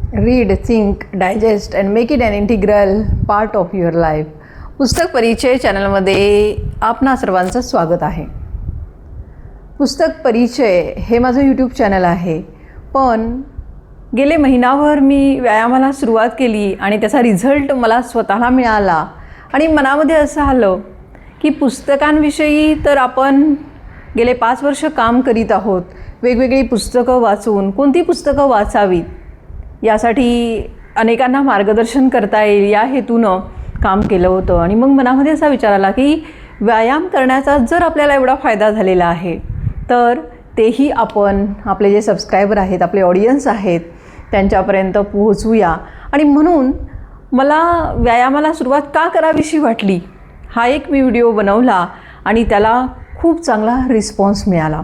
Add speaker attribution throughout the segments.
Speaker 1: Read think digest and make it an integral part of your life पुस्तक परिचय चॅनलमध्ये आपणा सर्वांचं स्वागत आहे. पुस्तक परिचय हे माझं यूट्यूब चॅनल आहे. पण गेले महिनाभर मी व्यायामाला सुरुवात केली आणि त्याचा रिझल्ट मला स्वतःला मिळाला. आणि मनामध्ये असं आलं की पुस्तकांविषयी तर आपण गेले पाच वर्ष काम करीत आहोत. वेगवेगळी पुस्तकं वाचून कोणती पुस्तकं वाचावीत? यासाठी अनेकांना मार्गदर्शन करता येईल या हेतूनं काम केलं होतं. आणि मग मनामध्ये असा विचार आला की व्यायाम करण्याचा जर आपल्याला एवढा फायदा झालेला आहे तर तेही आपण आपले जे सबस्क्रायबर आहेत आपले ऑडियन्स आहेत त्यांच्यापर्यंत पोहोचूया. आणि म्हणून मला व्यायामाला सुरुवात का करावीशी वाटली हा एक मी व्हिडिओ बनवला आणि त्याला खूप चांगला रिस्पॉन्स मिळाला.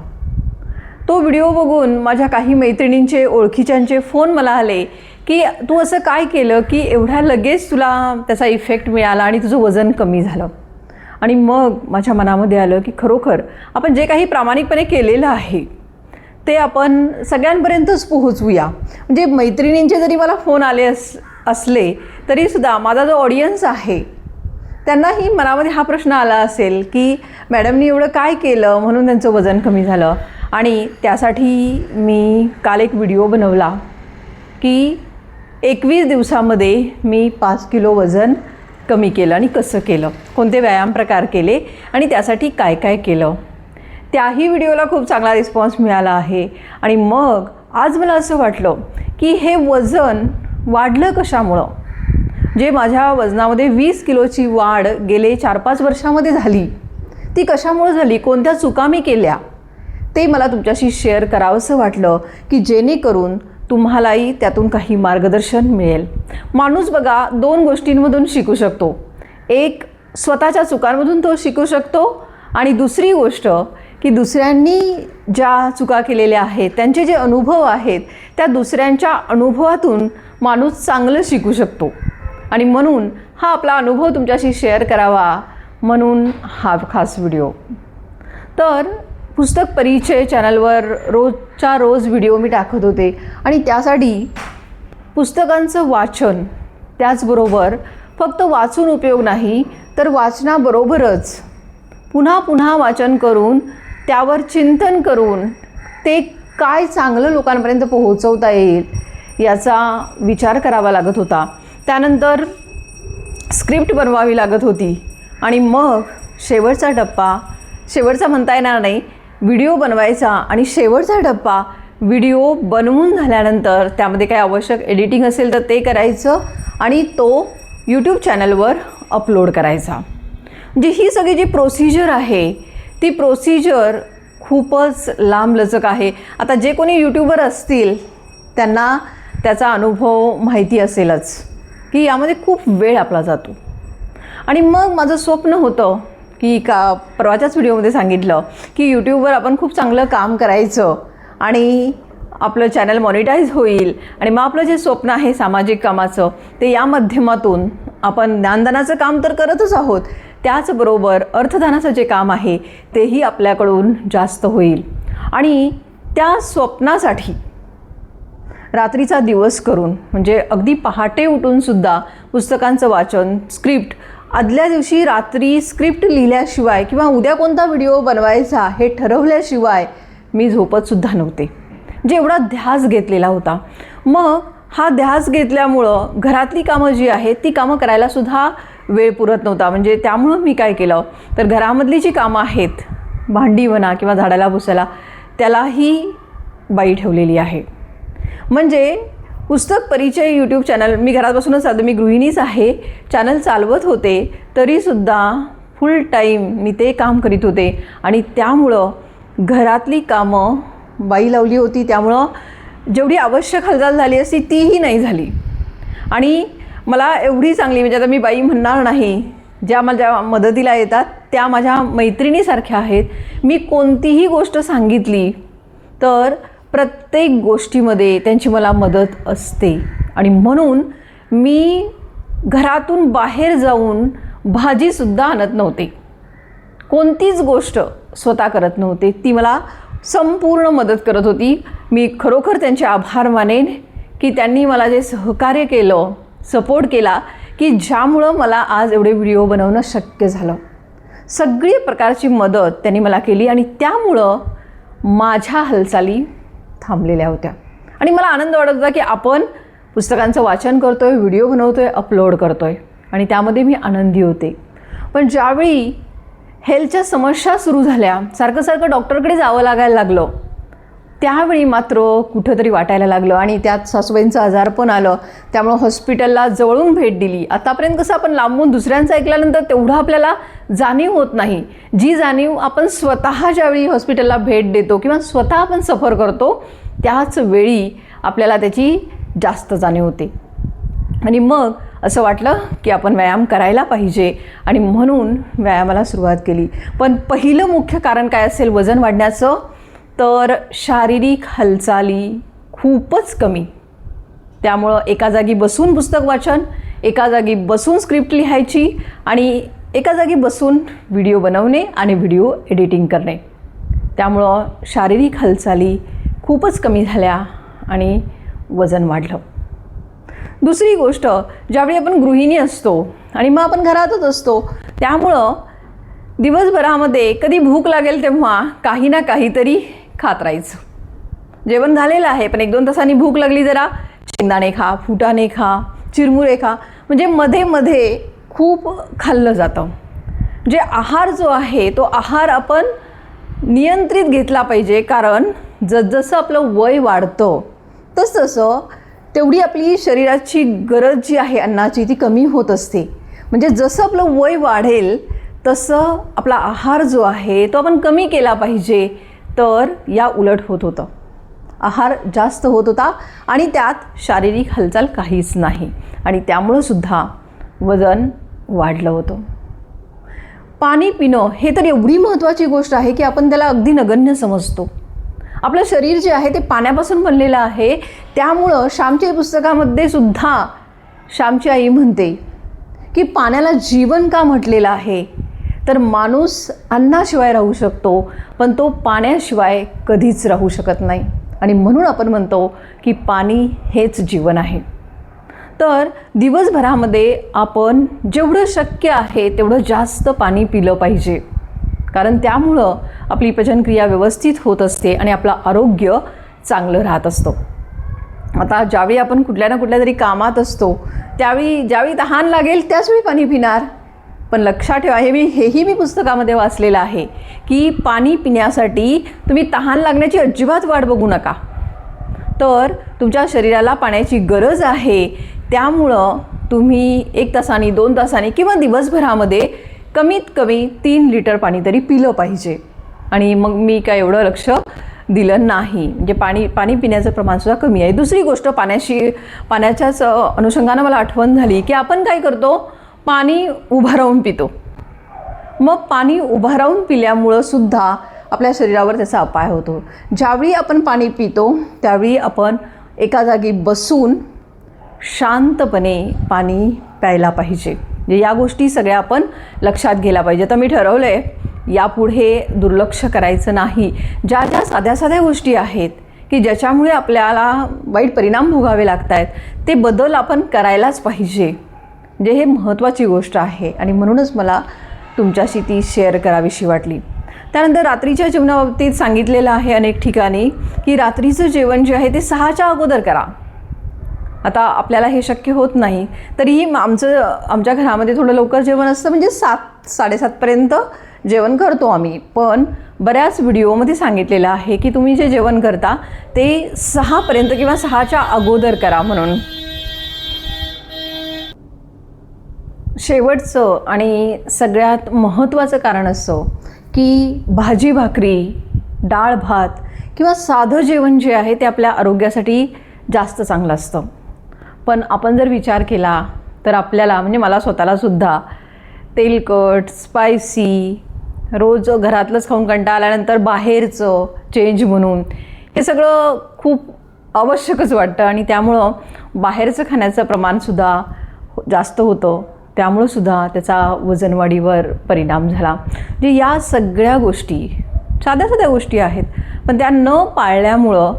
Speaker 1: तो व्हिडिओ बघून माझ्या काही मैत्रिणींचे ओळखीच्यांचे फोन मला आले की तू असं काय केलं की एवढ्या लगेच तुला त्याचा इफेक्ट मिळाला आणि तुझं वजन कमी झालं? आणि मग माझ्या मनामध्ये आलं की खरोखर आपण जे काही प्रामाणिकपणे केलेलं आहे ते आपण सगळ्यांपर्यंतच पोहोचवूया. म्हणजे मैत्रिणींचे जरी मला फोन आले अस असले तरीसुद्धा माझा जो ऑडियन्स आहे त्यांनाही मनामध्ये हा प्रश्न आला असेल की मॅडमनी एवढं काय केलं म्हणून त्यांचं वजन कमी झालं? आणि त्यासाठी मी काल एक व्हिडिओ बनवला की एकवीस दिवसामध्ये मी पाच किलो वजन कमी केलं आणि कसं केलं? कोणते व्यायाम प्रकार केले आणि त्यासाठी काय काय केलं? त्याही व्हिडिओला खूप चांगला रिस्पॉन्स मिळाला आहे. आणि मग आज मला असं वाटलं की हे वजन वाढलं कशामुळं? जे माझ्या वजनामध्ये वीस किलोची वाढ गेले चार पाच वर्षामध्ये झाली ती कशामुळं झाली? कोणत्या चुका मी केल्या? ते मला तुमच्याशी शेअर करावंसं वाटलं की जेणेकरून तुम्हालाही त्यातून काही मार्गदर्शन मिळेल. माणूस बघा दोन गोष्टींमधून शिकू शकतो. एक स्वतःच्या चुकांमधून तो शिकू शकतो आणि दुसरी गोष्ट की दुसऱ्यांनी ज्या चुका केलेल्या आहेत त्यांचे जे अनुभव आहेत त्या दुसऱ्यांच्या अनुभवातून माणूस चांगलं शिकू शकतो. आणि म्हणून हा आपला अनुभव तुमच्याशी शेअर करावा म्हणून हा खास व्हिडिओ तर पुस्तक परिचय चॅनलवर रोजच्या रोज व्हिडिओ मी टाकत होते. आणि त्यासाठी पुस्तकांचं वाचन त्याचबरोबर फक्त वाचून उपयोग नाही तर वाचनाबरोबरच पुन्हा पुन्हा वाचन करून त्यावर चिंतन करून ते काय चांगलं लोकांपर्यंत पोहोचवता येईल याचा विचार करावा लागत होता. त्यानंतर स्क्रिप्ट बनवावी लागत होती. आणि मग शेवटचा टप्पा शेवटचा म्हणता येणार नाही व्हिडिओ बनवायचा आणि शेवटचा टप्पा व्हिडिओ बनवून झाल्यानंतर त्यामध्ये काही आवश्यक एडिटिंग असेल तर ते करायचं आणि तो यूट्यूब चॅनलवर अपलोड करायचा. म्हणजे ही सगळी जी प्रोसिजर आहे ती प्रोसिजर खूपच लांबलचक आहे. आता जे कोणी यूट्यूबर असतील त्यांना त्याचा अनुभव माहिती असेलच की यामध्ये खूप वेळ आपला जातो. आणि मग माझं स्वप्न होतं की का परवाच्याच व्हिडिओमध्ये सांगितलं की यूट्यूबवर आपण खूप चांगलं काम करायचं आणि आपलं चॅनल मॉनिटाईज होईल. आणि मग आपलं जे स्वप्न आहे सामाजिक कामाचं ते या माध्यमातून आपण ज्ञानदानाचं काम तर करतच आहोत. त्याचबरोबर अर्थदानाचं जे काम आहे तेही आपल्याकडून जास्त होईल. आणि त्या स्वप्नासाठी रात्रीचा दिवस करून म्हणजे अगदी पहाटे उठूनसुद्धा पुस्तकांचं वाचन स्क्रिप्ट आदल्या दिवशी रात्री स्क्रिप्ट लिहिल्याशिवाय किंवा उद्या कोणता व्हिडिओ बनवायचा हे ठरवल्याशिवाय मी झोपतसुद्धा नव्हते. जे एवढा ध्यास घेतलेला होता. मग हा ध्यास घेतल्यामुळं घरातली कामं जी आहेत ती कामं करायलासुद्धा वेळ पुरत नव्हता. म्हणजे त्यामुळं मी काय केलं? तर घरामधली जी कामं आहेत भांडी म्हणा किंवा झाडाला भुसायला त्यालाही बाई ठेवलेली आहे. म्हणजे पुस्तक परिचय यूट्यूब चॅनल मी घरात बसूनच चालतो मी गृहिणीच आहे. चॅनल चालवत होते तरीसुद्धा फुल टाईम मी ते काम करीत होते. आणि त्यामुळं घरातली कामं बाई लावली होती. त्यामुळं जेवढी आवश्यक हालचाल झाली असती तीही नाही झाली. आणि मला एवढी चांगली म्हणजे आता मी बाई म्हणणार नाही ज्या माझ्या मदतीला येतात त्या माझ्या मैत्रिणीसारख्या आहेत. मी कोणतीही गोष्ट सांगितली तर प्रत्येक गोष्टीमध्ये त्यांची मला मदत असते. आणि म्हणून मी घरातून बाहेर जाऊन भाजीसुद्धा आणत नव्हते. कोणतीच गोष्ट स्वतः करत नव्हते. ती मला संपूर्ण मदत करत होती. मी खरोखर त्यांचे आभार मानेन की त्यांनी मला जे सहकार्य केलं सपोर्ट केला की ज्यामुळं मला आज एवढे व्हिडिओ बनवणं शक्य झालं. सगळी प्रकारची मदत त्यांनी मला केली आणि त्यामुळं माझ्या हालचाली थांबलेल्या होत्या. आणि मला आनंद वाटत होता की आपण पुस्तकांचं वाचन करतो आहे व्हिडिओ बनवतो आहे अपलोड करतो आहे आणि त्यामध्ये मी आनंदी होते. पण ज्यावेळी हेल्थच्या समस्या सुरू झाल्या सारखं सारखं डॉक्टरकडे जावं लागायला लागलं. त्यावेळी मात्र कुठंतरी वाटायला लागलं आणि त्यात सासूबाईंचं आजार पण आलं. त्यामुळं हॉस्पिटलला जवळून भेट दिली. आतापर्यंत कसं आपण लांबून दुसऱ्यांचं ऐकल्यानंतर तेवढं आपल्याला जाणीव होत नाही. जी जाणीव आपण स्वतः ज्यावेळी हॉस्पिटलला भेट देतो किंवा स्वतः आपण सफर करतो त्याच वेळी आपल्याला त्याची जास्त जाणीव होते. आणि मग असं वाटलं की आपण व्यायाम करायला पाहिजे आणि म्हणून व्यायामाला सुरुवात केली. पण पहिलं मुख्य कारण काय असेल? वजन वाढण्याचं तर शारीरिक हालचाली खूपच कमी. त्यामुळं एका जागी बसून पुस्तक वाचन एका जागी बसून स्क्रिप्ट लिहायची आणि एका जागी बसून व्हिडिओ बनवणे आणि व्हिडिओ एडिटिंग करणे. त्यामुळं शारीरिक हालचाली खूपच कमी झाल्या आणि वजन वाढलं. दुसरी गोष्ट ज्यावेळी आपण गृहिणी असतो आणि मग आपण घरातच असतो त्यामुळं दिवसभरामध्ये कधी भूक लागेल तेव्हा काही ना काहीतरी खात राहायचं. जेवण झालेलं आहे पण एक दोन तासांनी भूक लागली जरा. शेंगदाणे खा फुटाणे खा चिरमुरे खा. म्हणजे मध्ये मध्ये खूप खाल्लं जातं. जे आहार जो आहे तो आहार आपण नियंत्रित घेतला पाहिजे कारण जसजसं आपलं वय वाढतं तसतसं तेवढी आपली शरीराची गरज जी आहे अन्नाची ती कमी होत असते. म्हणजे जसं आपलं वय वाढेल तसं आपला आहार जो आहे तो आपण कमी केला पाहिजे. तर या उलट होत होतं. आहार जास्त होत होता आणि त्यात शारीरिक हालचाल काहीच नाही आणि त्यामुळं सुद्धा वजन वाढलं होतं. पाणी पिणं हे तर एवढी महत्त्वाची गोष्ट आहे की आपण त्याला अगदी नगण्य समजतो. आपलं शरीर जे आहे ते पाण्यापासून बनलेलं आहे. त्यामुळं श्यामच्या पुस्तकामध्ये सुद्धा श्यामची आई म्हणते की पाण्याला जीवन का म्हटलेलं आहे? तर माणूस अन्नाशिवाय राहू शकतो पण तो पाण्याशिवाय कधीच राहू शकत नाही. आणि म्हणून आपण म्हणतो की पाणी हेच जीवन आहे. तर दिवसभरामध्ये आपण जेवढं शक्य आहे तेवढं जास्त पाणी पिलं पाहिजे. कारण त्यामुळं आपली पचनक्रिया व्यवस्थित होत असते आणि आपलं आरोग्य चांगलं राहत असतं. आता ज्यावेळी आपण कुठल्या ना कुठल्या तरी कामात असतो त्यावेळी ज्यावेळी तहान लागेल त्याचवेळी पाणी पिणार. पण लक्षात ठेवा हे मी हेही मी पुस्तकामध्ये वाचलेलं आहे की पाणी पिण्यासाठी तुम्ही तहान लागण्याची अजिबात वाट बघू नका. तर तुमच्या शरीराला पाण्याची गरज आहे. त्यामुळं तुम्ही एक तासाने दोन तासाने किंवा दिवसभरामध्ये कमीत कमी तीन लिटर पाणी तरी पिलं पाहिजे. आणि मग मी काय एवढं लक्ष दिलं नाही. म्हणजे पाणी पाणी पिण्याचं प्रमाणसुद्धा कमी आहे. दुसरी गोष्ट पाण्याशी पाण्याच्याच अनुषंगानं मला आठवण झाली की आपण काय करतो? पाणी उभं राहून पितो. मग पाणी उभं राहून पिल्यामुळं सुद्धा आपल्या शरीरावर त्याचा अपाय होतो. ज्यावेळी आपण पाणी पितो त्यावेळी आपण एका जागी बसून शांतपणे पाणी प्यायला पाहिजे. म्हणजे या गोष्टी सगळ्या आपण लक्षात घ्यायला पाहिजे. तर मी ठरवलं आहे यापुढे दुर्लक्ष करायचं नाही. ज्या ज्या साध्या साध्या गोष्टी आहेत की ज्याच्यामुळे आपल्याला वाईट परिणाम भोगावे लागत आहेत ते बदल आपण करायलाच पाहिजे. म्हणजे हे महत्त्वाची गोष्ट आहे आणि म्हणूनच मला तुमच्याशी ती शेअर करावीशी वाटली. त्यानंतर रात्रीच्या जेवणाबाबतीत सांगितलेलं आहे अनेक ठिकाणी की रात्रीचं जेवण जे आहे ते सहाच्या अगोदर करा. आता आपल्याला हे शक्य होत नाही. तरीही आमचं आमच्या घरामध्ये थोडं लवकर जेवण असतं म्हणजे सात साडेसातपर्यंत जेवण करतो आम्ही. पण बऱ्याच व्हिडिओमध्ये सांगितलेलं आहे की तुम्ही जे जेवण करता ते सहापर्यंत किंवा सहाच्या अगोदर करा म्हणून. शेवटचं आणि सगळ्यात महत्त्वाचं कारण असं की भाजी भाकरी डाळ भात किंवा साधं जेवण जे आहे ते आपल्या आरोग्यासाठी जास्त चांगलं असतं. पण आपण जर विचार केला तर आपल्याला म्हणजे मला स्वतःलासुद्धा तेलकट स्पायसी रोज घरातलंच खाऊन कंटा आल्यानंतर बाहेरचं चेंज म्हणून हे सगळं खूप आवश्यकच वाटतं आणि त्यामुळं बाहेरचं खाण्याचं प्रमाणसुद्धा जास्त होतं. त्यामुळं सुद्धा त्याचा वजनवाढीवर परिणाम झाला. म्हणजे या सगळ्या गोष्टी साध्या साध्या गोष्टी आहेत पण त्या न पाळल्यामुळं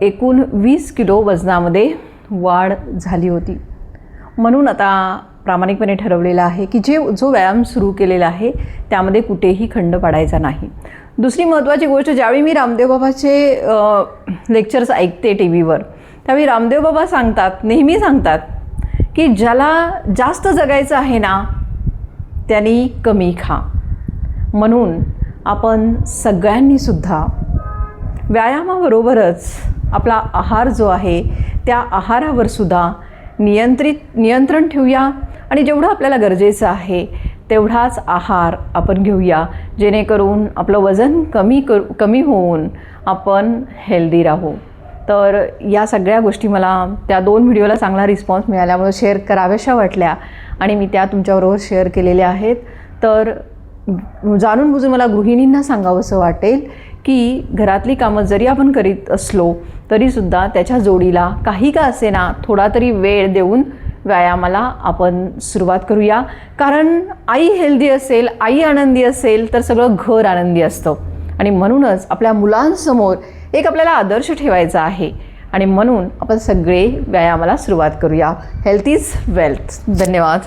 Speaker 1: एकूण वीस किलो वजनामध्ये वाढ झाली होती. म्हणून आता प्रामाणिकपणे ठरवलेलं आहे की जे जो व्यायाम सुरू केलेला आहे त्यामध्ये कुठेही खंड पाडायचा नाही. दुसरी महत्त्वाची गोष्ट ज्यावेळी मी रामदेव बाबाचे लेक्चर्स ऐकते टी व्हीवर त्यावेळी रामदेव बाबा सांगतात नेहमी सांगतात की ज्याला जास्त जगायचं आहे ना त्यांनी कमी खा. म्हणून आपण सगळ्यांनीसुद्धा व्यायामाबरोबरच आपला आहार जो आहे त्या आहारावर सुद्धा नियंत्रित नियंत्रण ठेवूया. आणि जेवढं आपल्याला गरजेचं आहे तेवढाच आहार आपण घेऊया. जेणेकरून आपलं वजन कमी करू कमी होऊन आपण हेल्दी राहू. तर या सगळ्या गोष्टी मला त्या दोन व्हिडिओला चांगला रिस्पॉन्स मिळाल्यामुळे शेअर कराव्याशा वाटल्या आणि मी त्या तुमच्याबरोबर शेअर केलेल्या आहेत. तर जाणून बुजून मला गृहिणींना सांगावंसं वाटेल की घरातली कामं जरी आपण करीत असलो तरीसुद्धा त्याच्या जोडीला काही का असेना थोडा तरी वेळ देऊन व्यायामाला आपण सुरुवात करूया. कारण आई हेल्दी असेल आई आनंदी असेल तर सगळं घर आनंदी असतं. आणि म्हणूनच आपल्या मुलांसमोर एक आपल्याला आदर्श ठेवायचा आहे. आणि म्हणून आपण सगळे व्यायामाला सुरुवात करूया. हेल्थ इज वेल्थ धन्यवाद.